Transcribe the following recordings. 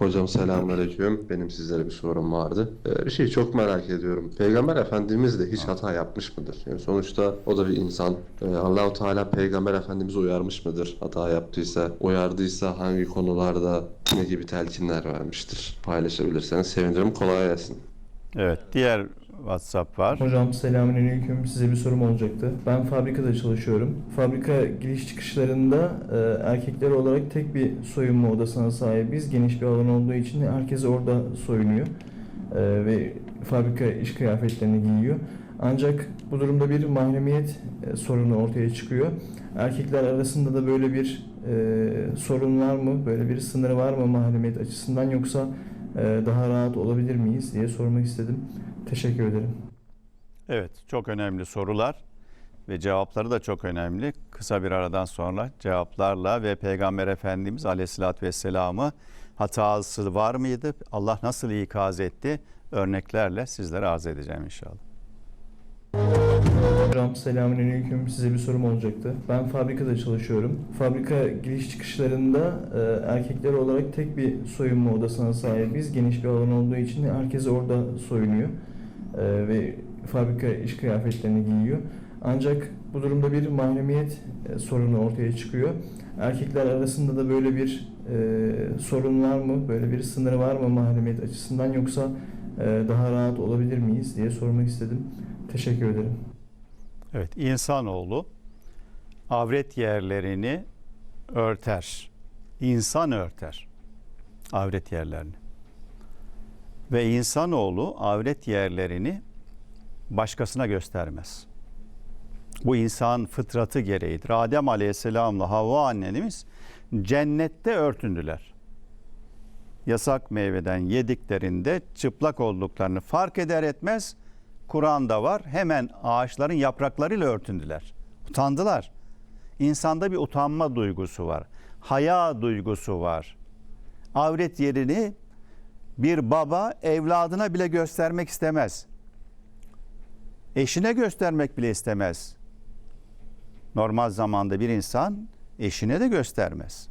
Hocam selamünaleyküm. Benim sizlere bir sorum vardı. Ee, bir şeyi çok merak ediyorum. Peygamber Efendimiz de hiç hata yapmış mıdır? Yani sonuçta o da bir insan. Ee, Allahu Teala Peygamber Efendimiz'i uyarmış mıdır? Hata yaptıysa, uyardıysa hangi konularda ne gibi telkinler vermiştir? Paylaşabilirseniz sevinirim. Kolay gelsin. Evet, diğer WhatsApp var. Hocam selamünaleyküm. Size bir sorum olacaktı. Ben fabrikada çalışıyorum. Fabrika giriş çıkışlarında e, erkekler olarak tek bir soyunma odasına sahibiz. Geniş bir alan olduğu için herkes orada soyunuyor. E, ve fabrika iş kıyafetlerini giyiyor. Ancak bu durumda bir mahremiyet e, sorunu ortaya çıkıyor. Erkekler arasında da böyle bir e, sorun var mı? Böyle bir sınır var mı mahremiyet açısından yoksa e, daha rahat olabilir miyiz diye sormak istedim. Teşekkür ederim. Evet, çok önemli sorular ve cevapları da çok önemli. Kısa bir aradan sonra cevaplarla ve Peygamber Efendimiz Aleyhisselatü Vesselam'ı hatası var mıydı? Allah nasıl ikaz etti? Örneklerle sizlere arz edeceğim inşallah. Hocam selamünaleyküm. Size bir sorum olacaktı. Ben fabrikada çalışıyorum. Fabrika giriş çıkışlarında e, erkekler olarak tek bir soyunma odasına sahibiz. Geniş bir alan olduğu için herkes orada soyunuyor. E, ve fabrika iş kıyafetlerini giyiyor. Ancak bu durumda bir mahremiyet e, sorunu ortaya çıkıyor. Erkekler arasında da böyle bir e, sorun var mı? Böyle bir sınır var mı mahremiyet açısından yoksa e, daha rahat olabilir miyiz diye sormak istedim. Teşekkür ederim. Evet, insanoğlu avret yerlerini örter. İnsan örter avret yerlerini. Ve insanoğlu avret yerlerini başkasına göstermez. Bu insan fıtratı gereğidir. Adem Aleyhisselam'la Havva annemiz cennette örtündüler. Yasak meyveden yediklerinde çıplak olduklarını fark eder etmez Kur'an'da var. Hemen ağaçların yapraklarıyla örtündüler. Utandılar. İnsanda bir utanma duygusu var. Haya duygusu var. Avret yerini bir baba evladına bile göstermek istemez. Eşine göstermek bile istemez. Normal zamanda bir insan eşine de göstermez.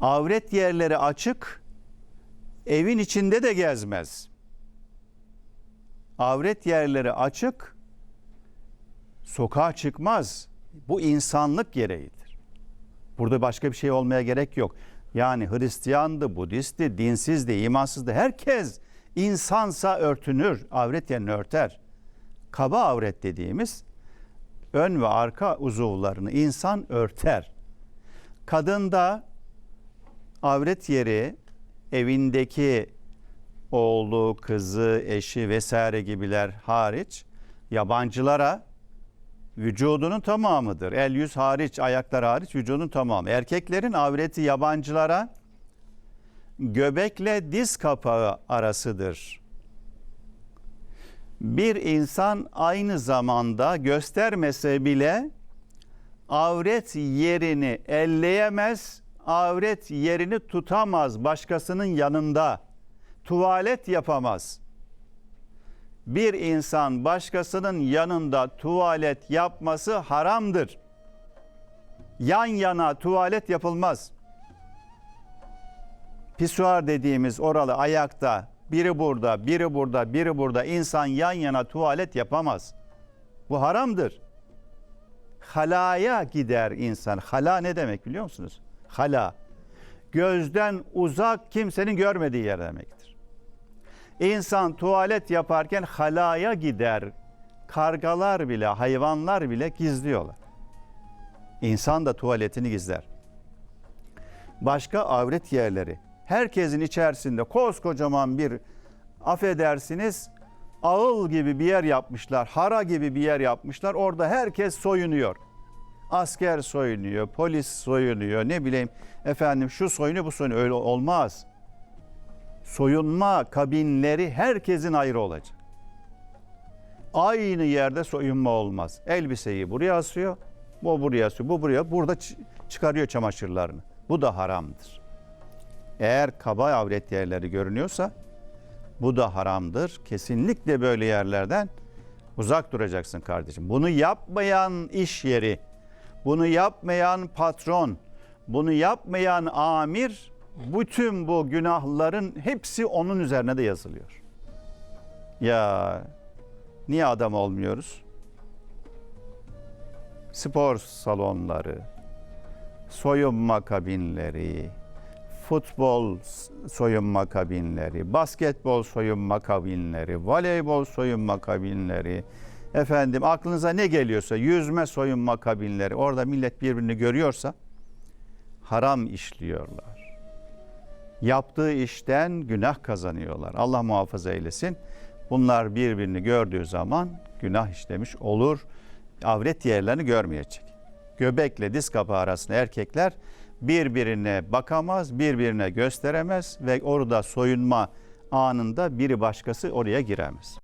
Avret yerleri açık, evin içinde de gezmez. Avret yerleri açık, sokağa çıkmaz. Bu insanlık gereğidir. Burada başka bir şey olmaya gerek yok. Yani Hristiyandı, Budistti, dinsizdi, imansızdı. Herkes insansa örtünür, avret yerini örter. Kaba avret dediğimiz ön ve arka uzuvlarını insan örter. Kadında avret yeri evindeki oğlu, kızı, eşi vesaire gibiler hariç yabancılara vücudunun tamamıdır. El yüz hariç, ayaklar hariç vücudun tamamı. Erkeklerin avreti yabancılara göbekle diz kapağı arasıdır. Bir insan aynı zamanda göstermese bile avret yerini elleyemez, avret yerini tutamaz başkasının yanında. Tuvalet yapamaz. Bir insan başkasının yanında tuvalet yapması haramdır. Yan yana tuvalet yapılmaz. Pisuar dediğimiz oralı ayakta biri burada, biri burada, biri burada insan yan yana tuvalet yapamaz. Bu haramdır. Halaya gider insan. Hala ne demek biliyor musunuz? Hala. Gözden uzak kimsenin görmediği yer demektir. İnsan tuvalet yaparken halaya gider. Kargalar bile, hayvanlar bile gizliyorlar. İnsan da tuvaletini gizler. Başka avret yerleri. Herkesin içerisinde koskocaman bir affedersiniz ağıl gibi bir yer yapmışlar. Hara gibi bir yer yapmışlar. Orada herkes soyunuyor. Asker soyunuyor, polis soyunuyor, ne bileyim efendim şu soyunuyor, bu soyunuyor. Öyle olmaz. Soyunma kabinleri herkesin ayrı olacak. Aynı yerde soyunma olmaz. Elbiseyi buraya asıyor, bu buraya asıyor, bu buraya, burada çı- çıkarıyor çamaşırlarını. Bu da haramdır. Eğer kaba avret yerleri görünüyorsa bu da haramdır. Kesinlikle böyle yerlerden uzak duracaksın kardeşim. Bunu yapmayan iş yeri, bunu yapmayan patron, bunu yapmayan amir bütün bu günahların hepsi onun üzerine de yazılıyor. Ya niye adam olmuyoruz? Spor salonları, soyunma kabinleri, futbol soyunma kabinleri, basketbol soyunma kabinleri, voleybol soyunma kabinleri, efendim aklınıza ne geliyorsa yüzme soyunma kabinleri, orada millet birbirini görüyorsa haram işliyorlar. Yaptığı işten günah kazanıyorlar. Allah muhafaza eylesin. Bunlar birbirini gördüğü zaman günah işlemiş olur. Avret yerlerini görmeyecek. Göbekle diz kapağı arasında erkekler birbirine bakamaz, birbirine gösteremez ve orada soyunma anında biri başkası oraya giremez.